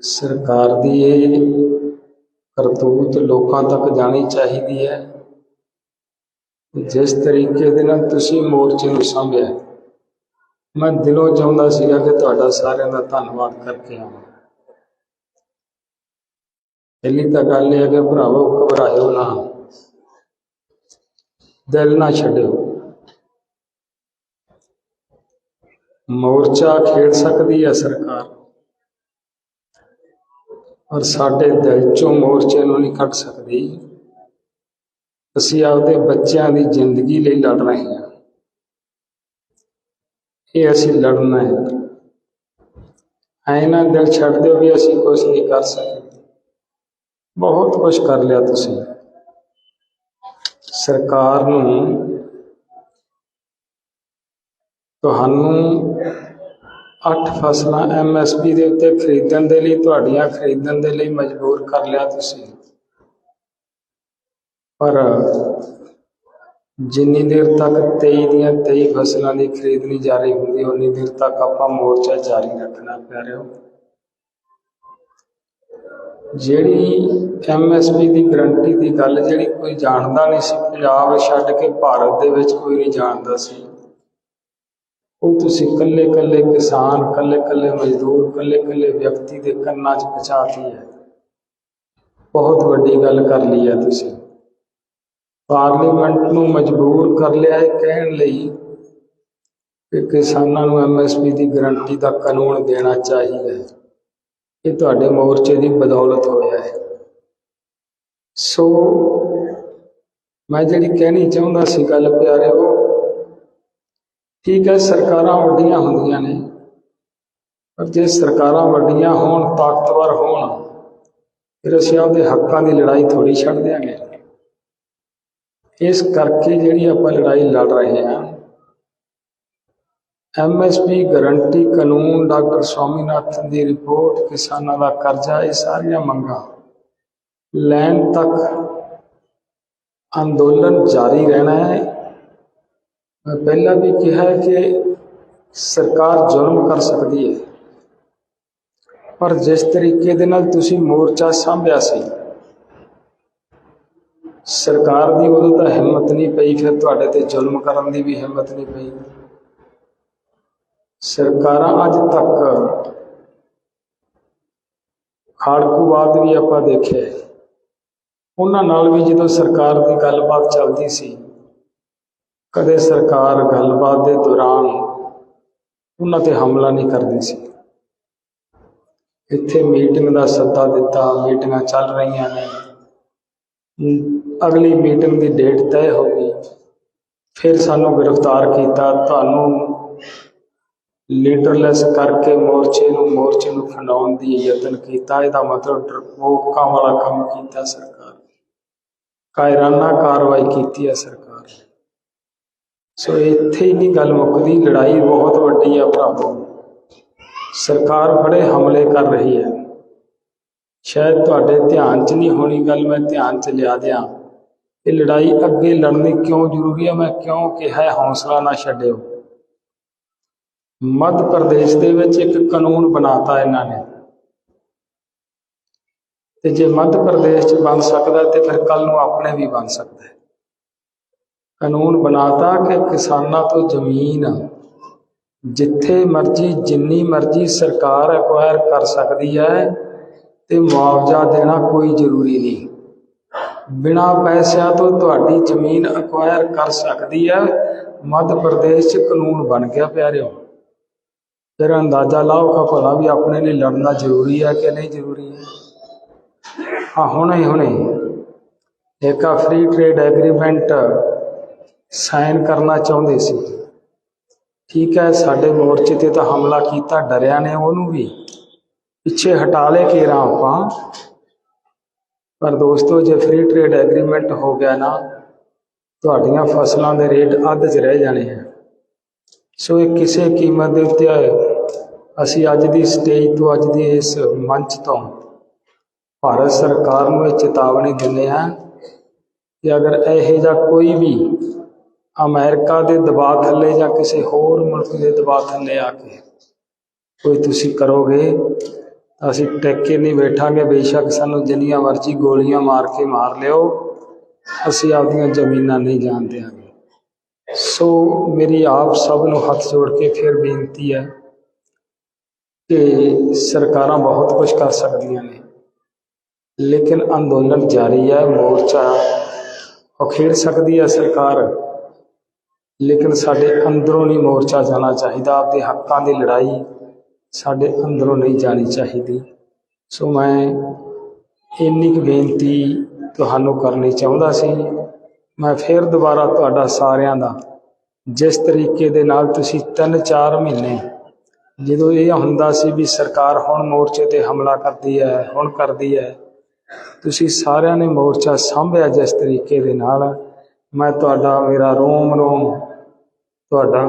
ਸਰਕਾਰ ਦੀ ਇਹ ਕਰਤੂਤ ਲੋਕਾਂ ਤੱਕ ਜਾਣੀ ਚਾਹੀਦੀ ਹੈ। ਜਿਸ ਤਰੀਕੇ ਦੇ ਨਾਲ ਤੁਸੀਂ ਮੋਰਚੇ ਨੂੰ ਸੰਭਿਆ ਮੈਂ ਦਿਲੋਂ ਚਾਹੁੰਦਾ ਸੀਗਾ ਕਿ ਤੁਹਾਡਾ ਸਾਰਿਆਂ ਦਾ ਧੰਨਵਾਦ ਕਰਕੇ ਆਵਾਂ। ਪਹਿਲੀ ਤਾਂ ਗੱਲ ਇਹ ਹੈ ਕਿ ਭਰਾਵੋ, ਘਬਰਾਇਓ ਨਾ। ਦਿਲ ਨਾ ਛੱਡਿਓ। ਮੋਰਚਾ ਖੇਡ ਸਕਦੀ ਹੈ ਸਰਕਾਰ। ਔਰ ਸਾਡੇ ਦਿਲ ਚੋਂ ਮੋਰਚੇ ਨੂੰ ਨਹੀਂ ਕੱਢ ਸਕਦੀ। ਅਸੀਂ ਆਪਦੇ ਬੱਚਿਆਂ ਦੀ ਜ਼ਿੰਦਗੀ ਲਈ ਲੜ ਰਹੇ ਹਾਂ। ਇਹ ਅਸੀਂ ਲੜਨਾ ਹੈ। ਐ ਦਿਲ ਛੱਡ ਦਿਓ ਵੀ ਅਸੀਂ ਕੁਝ ਨਹੀਂ ਕਰ ਸਕਦੇ। ਬਹੁਤ ਕੁਝ ਕਰ ਲਿਆ ਤੁਸੀਂ। ਸਰਕਾਰ ਨੂੰ ਤੁਹਾਨੂੰ ਅੱਠ ਫਸਲਾਂ ਐਮਐਸਪੀ ਦੇ ਉੱਤੇ ਖਰੀਦਣ ਦੇ ਲਈ, ਤੁਹਾਡੀਆਂ ਖਰੀਦਣ ਦੇ ਲਈ ਮਜਬੂਰ ਕਰ ਲਿਆ ਤੁਸੀਂ। ਪਰ ਜਿੰਨੀ ਦੇਰ ਤੱਕ 23 ਦੀਆਂ 23 ਫਸਲਾਂ ਦੀ ਖਰੀਦ ਨਹੀਂ ਜਾਰੀ ਹੁੰਦੀ ਉਨੀ ਦੇਰ ਤੱਕ ਆਪਾਂ ਮੋਰਚਾ ਜਾਰੀ ਰੱਖਣਾ ਪੈ ਰਿਹਾ ਜਿਹੜੀ ਐਮਐਸਪੀ ਦੀ ਗਰੰਟੀ ਦੀ ਗੱਲ, ਜਿਹੜੀ ਕੋਈ ਜਾਣਦਾ ਨਹੀਂ ਸੀ, ਪੰਜਾਬ ਛੱਡ ਕੇ ਭਾਰਤ ਦੇ ਵਿੱਚ ਕੋਈ ਨਹੀਂ ਜਾਣਦਾ ਸੀ। ਉਹ ਤੁਸੀਂ ਕੱਲੇ ਕੱਲੇ ਕਿਸਾਨ ਕੱਲੇ ਕੱਲੇ ਮਜ਼ਦੂਰ ਕੱਲੇ ਕੱਲੇ ਵਿਅਕਤੀ ਦੇ ਕੰਨਾਂ 'ਚ ਪਹੁੰਚਾਤੀ ਹੈ। ਬਹੁਤ ਵੱਡੀ ਗੱਲ ਕਰ ਲਈ ਹੈ ਤੁਸੀਂ। ਪਾਰਲੀਮੈਂਟ ਨੂੰ ਮਜਬੂਰ ਕਰ ਲਿਆ ਹੈ ਕਹਿਣ ਲਈ ਕਿ ਕਿਸਾਨਾਂ ਨੂੰ ਐਮਐਸਪੀ ਦੀ ਗਰੰਟੀ ਦਾ ਕਾਨੂੰਨ ਦੇਣਾ ਚਾਹੀਦਾ ਹੈ। ਇਹ ਤੁਹਾਡੇ ਮੋਰਚੇ ਦੀ ਬਦੌਲਤ ਹੋਇਆ ਹੈ। ਸੋ ਮੈਂ ਜਿਹੜੀ ਕਹਿਣੀ ਚਾਹੁੰਦਾ ਸੀ ਗੱਲ ਪਿਆਰੇ ਉਹ ਠੀਕ ਹੈ, ਸਰਕਾਰਾਂ ਵੱਡੀਆਂ ਹੁੰਦੀਆਂ ਨੇ। ਪਰ ਜੇ ਸਰਕਾਰਾਂ ਵੱਡੀਆਂ ਹੋਣ, ਤਾਕਤਵਰ ਹੋਣ, ਫਿਰ ਅਸੀਂ ਆਪਦੇ ਹੱਕਾਂ ਦੀ ਲੜਾਈ ਥੋੜੀ ਛੱਡ ਦਿਆਂਗੇ। ਇਸ ਕਰਕੇ ਜਿਹੜੀ ਆਪਾਂ ਲੜਾਈ ਲੜ ਰਹੇ ਹਾਂ ਐਮਐਸਪੀ ਗਰੰਟੀ ਕਾਨੂੰਨ ਡਾਕਟਰ ਸਵਾਮੀਨਾਥਨ ਦੀ ਰਿਪੋਰਟ, ਕਿਸਾਨਾਂ ਦਾ ਕਰਜ਼ਾ, ਇਹ ਸਾਰੀਆਂ ਮੰਗਾਂ ਲੈਣ ਤੱਕ ਅੰਦੋਲਨ ਜਾਰੀ ਰਹਿਣਾ ਹੈ। ਮੈਂ ਪਹਿਲਾਂ ਵੀ ਕਿਹਾ ਕਿ ਸਰਕਾਰ ਜ਼ੁਲਮ ਕਰ ਸਕਦੀ ਹੈ। ਪਰ ਜਿਸ ਤਰੀਕੇ ਦੇ ਨਾਲ ਤੁਸੀਂ ਮੋਰਚਾ ਸੰਭਿਆ ਸੀ, ਸਰਕਾਰ ਦੀ ਉਦੋਂ ਤਾਂ ਹਿੰਮਤ ਨਹੀਂ ਪਈ, ਫਿਰ ਤੁਹਾਡੇ ਤੇ ਜ਼ੁਲਮ ਕਰਨ ਦੀ ਵੀ ਹਿੰਮਤ ਨਹੀਂ ਪਈ। ਸਰਕਾਰਾਂ ਅੱਜ ਤੱਕ ਖਾੜਕੂਵਾਦ ਵੀ ਆਪਾਂ ਦੇਖਿਆ ਉਹਨਾਂ ਨਾਲ ਵੀ ਜਦੋਂ ਸਰਕਾਰ ਦੀ ਗੱਲਬਾਤ ਚੱਲਦੀ ਸੀ ਕਦੇ ਸਰਕਾਰ ਗੱਲਬਾਤ ਦੇ ਦੌਰਾਨ ਉਹਨਾਂ ਤੇ ਹਮਲਾ ਨਹੀਂ ਕਰਦੀ ਸੀ। ਇੱਥੇ ਮੀਟਿੰਗ ਦਾ ਸੱਦਾ ਦਿੱਤਾ, ਮੀਟਿੰਗਾਂ ਚੱਲ ਰਹੀਆਂ ਨੇ। ਅਗਲੀ ਮੀਟਿੰਗ ਦੀ ਡੇਟ ਤੈਅ ਹੋ ਗਈ। ਫਿਰ ਸਾਨੂੰ ਗ੍ਰਿਫਤਾਰ ਕੀਤਾ। ਤੁਹਾਨੂੰ ਲੀਡਰਲੈਸ ਕਰਕੇ ਮੋਰਚੇ ਨੂੰ ਮੋਰਚੇ ਨੂੰ ਖੰਡਾਉਣ ਦੀ ਯਤਨ ਕੀਤਾ। ਇਹਦਾ ਮਤਲਬ ਡਰਪੋਕਾਂ ਵਾਲਾ ਕੰਮ ਕੀਤਾ ਸਰਕਾਰ ਕਾਇਰਾਨਾ ਕਾਰਵਾਈ ਕੀਤੀ ਹੈ ਸਰਕਾਰ ਨੇ। ਸੋ ਇੱਥੇ ਹੀ ਨਹੀਂ ਗੱਲ ਮੁੱਕਦੀ ਲੜਾਈ ਬਹੁਤ ਵੱਡੀ ਆ ਭਰਾਵੋ। ਸਰਕਾਰ ਬੜੇ ਹਮਲੇ ਕਰ ਰਹੀ ਹੈ। ਸ਼ਾਇਦ ਤੁਹਾਡੇ ਧਿਆਨ 'ਚ ਨਹੀਂ ਹੋਣੀ ਗੱਲ, ਮੈਂ ਧਿਆਨ 'ਚ ਲਿਆ ਦਿਆਂ। ਇਹ ਲੜਾਈ ਅੱਗੇ ਲੜਨੀ ਕਿਉਂ ਜ਼ਰੂਰੀ ਹੈ ਮੈਂ ਕਿਉਂ ਕਿਹਾ ਹੌਸਲਾ ਨਾ ਛੱਡਿਓ। ਮੱਧ ਪ੍ਰਦੇਸ਼ ਦੇ ਵਿੱਚ ਇੱਕ ਕਾਨੂੰਨ ਬਣਾਤਾ ਇਹਨਾਂ ਨੇ। ਤੇ ਜੇ ਮੱਧ ਪ੍ਰਦੇਸ਼ 'ਚ ਬਣ ਸਕਦਾ, ਤੇ ਫਿਰ ਕੱਲ ਨੂੰ ਆਪਣੇ ਵੀ ਬਣ ਸਕਦਾ ਹੈ। ਕਾਨੂੰਨ ਬਣਾਤਾ ਕਿ ਕਿਸਾਨਾਂ ਤੋਂ ਜ਼ਮੀਨ ਜਿੱਥੇ ਮਰਜ਼ੀ, ਜਿੰਨੀ ਮਰਜ਼ੀ ਸਰਕਾਰ ਐਕਵਾਇਰ ਕਰ ਸਕਦੀ ਹੈ ਤੇ ਮੁਆਵਜ਼ਾ ਦੇਣਾ ਕੋਈ ਜ਼ਰੂਰੀ ਨਹੀਂ। ਬਿਨਾ ਪੈਸਿਆਂ ਤੋਂ ਤੁਹਾਡੀ ਜ਼ਮੀਨ ਐਕਵਾਇਰ ਕਰ ਸਕਦੀ ਹੈ। ਮੱਧ ਪ੍ਰਦੇਸ਼ 'ਚ ਕਾਨੂੰਨ ਬਣ ਗਿਆ ਪਿਆਰਿਓ। ਫਿਰ ਅੰਦਾਜ਼ਾ ਲਾਓ ਕਿ ਭਲਾ ਵੀ ਆਪਣੇ ਲਈ ਲੜਨਾ ਜ਼ਰੂਰੀ ਹੈ ਕਿ ਨਹੀਂ ਜ਼ਰੂਰੀ ਹੈ। ਹਾਂ, ਹੁਣੇ ਹੁਣੇ। ਇੱਕ ਆ ਫ੍ਰੀ ਟ੍ਰੇਡ ਐਗਰੀਮੈਂਟ ਸਾਈਨ ਕਰਨਾ ਚਾਹੁੰਦੇ ਸੀ। ਠੀਕ ਹੈ, ਸਾਡੇ ਮੋਰਚੇ ਤੇ ਤਾਂ ਹਮਲਾ ਕੀਤਾ, ਡਰਿਆ ਨੇ ਉਹਨੂੰ ਵੀ। ਪਿੱਛੇ ਹਟਾ ਲੈ ਕੇ ਰਾਂ ਆਪਾਂ। ਪਰ ਦੋਸਤੋ, ਜੇ ਫ੍ਰੀ ਟ੍ਰੇਡ ਐਗਰੀਮੈਂਟ ਹੋ ਗਿਆ ਨਾ, ਤੁਹਾਡੀਆਂ ਫਸਲਾਂ ਦੇ ਰੇਟ ਅੱਧ 'ਚ ਰਹਿ ਜਾਣੇ ਆ। ਸੋ ਇਹ ਕਿਸੇ ਕੀਮਤ ਦੇ ਉੱਤੇ ਅਸੀਂ ਅੱਜ ਦੀ ਸਟੇਜ ਤੋਂ ਅੱਜ ਦੀ ਇਸ ਮੰਚ ਤੋਂ ਭਾਰਤ ਸਰਕਾਰ ਨੂੰ ਇਹ ਚੇਤਾਵਨੀ ਦਿੰਦੇ ਹਾਂ ਕਿ ਅਗਰ ਇਹੋ ਜਿਹਾ ਕੋਈ ਵੀ ਅਮਰੀਕਾ ਦੇ ਦਬਾਅ ਥੱਲੇ ਜਾਂ ਕਿਸੇ ਹੋਰ ਮੁਲਕ ਦੇ ਦਬਾਅ ਥੱਲੇ ਆ ਕੇ ਕੋਈ ਤੁਸੀਂ ਕਰੋਗੇ, ਤਾਂ ਅਸੀਂ ਟਿਕ ਕੇ ਨਹੀਂ ਬੈਠਾਂਗੇ, ਬੇਸ਼ੱਕ ਸਾਨੂੰ ਜਿੰਨੀਆਂ ਮਰਜ਼ੀ ਗੋਲੀਆਂ ਮਾਰ ਕੇ ਮਾਰ ਲਿਓ, ਅਸੀਂ ਆਪਦੀਆਂ ਜ਼ਮੀਨਾਂ ਨਹੀਂ ਜਾਣ ਦਿਆਂਗੇ। ਸੋ ਮੇਰੀ ਆਪ ਸਭ ਨੂੰ ਹੱਥ ਜੋੜ ਕੇ ਫਿਰ ਬੇਨਤੀ ਹੈ ਕਿ ਸਰਕਾਰਾਂ ਬਹੁਤ ਕੁਝ ਕਰ ਸਕਦੀਆਂ ਨੇ, ਲੇਕਿਨ ਅੰਦੋਲਨ ਜਾਰੀ ਹੈ, ਮੋਰਚਾ ਉਖੇੜ ਸਕਦੀ ਹੈ ਸਰਕਾਰ। ਲੇਕਿਨ ਸਾਡੇ ਅੰਦਰੋਂ ਨਹੀਂ ਮੋਰਚਾ ਜਾਣਾ ਚਾਹੀਦਾ, ਆਪਦੇ ਹੱਕਾਂ ਦੀ ਲੜਾਈ ਸਾਡੇ ਅੰਦਰੋਂ ਨਹੀਂ ਜਾਣੀ ਚਾਹੀਦੀ। ਸੋ ਮੈਂ ਇੰਨੀ ਕੁ ਬੇਨਤੀ ਤੁਹਾਨੂੰ ਕਰਨੀ ਚਾਹੁੰਦਾ ਸੀ। ਮੈਂ ਫਿਰ ਦੁਬਾਰਾ ਤੁਹਾਡਾ ਸਾਰਿਆਂ ਦਾ, ਜਿਸ ਤਰੀਕੇ ਦੇ ਨਾਲ ਤੁਸੀਂ 3-4 ਮਹੀਨੇ ਜਦੋਂ ਇਹ ਹੁੰਦਾ ਸੀ ਵੀ ਸਰਕਾਰ ਹੁਣ ਮੋਰਚੇ ਤੇ ਹਮਲਾ ਕਰਦੀ ਹੈ, ਹੁਣ ਕਰਦੀ ਹੈ, ਤੁਸੀਂ ਸਾਰਿਆਂ ਨੇ ਮੋਰਚਾ ਸੰਭਿਆ ਜਿਸ ਤਰੀਕੇ ਦੇ ਨਾਲ। ਮੈਂ ਤੁਹਾਡਾ ਮੇਰਾ ਰੋਮ ਰੋਮ ਤੁਹਾਡਾ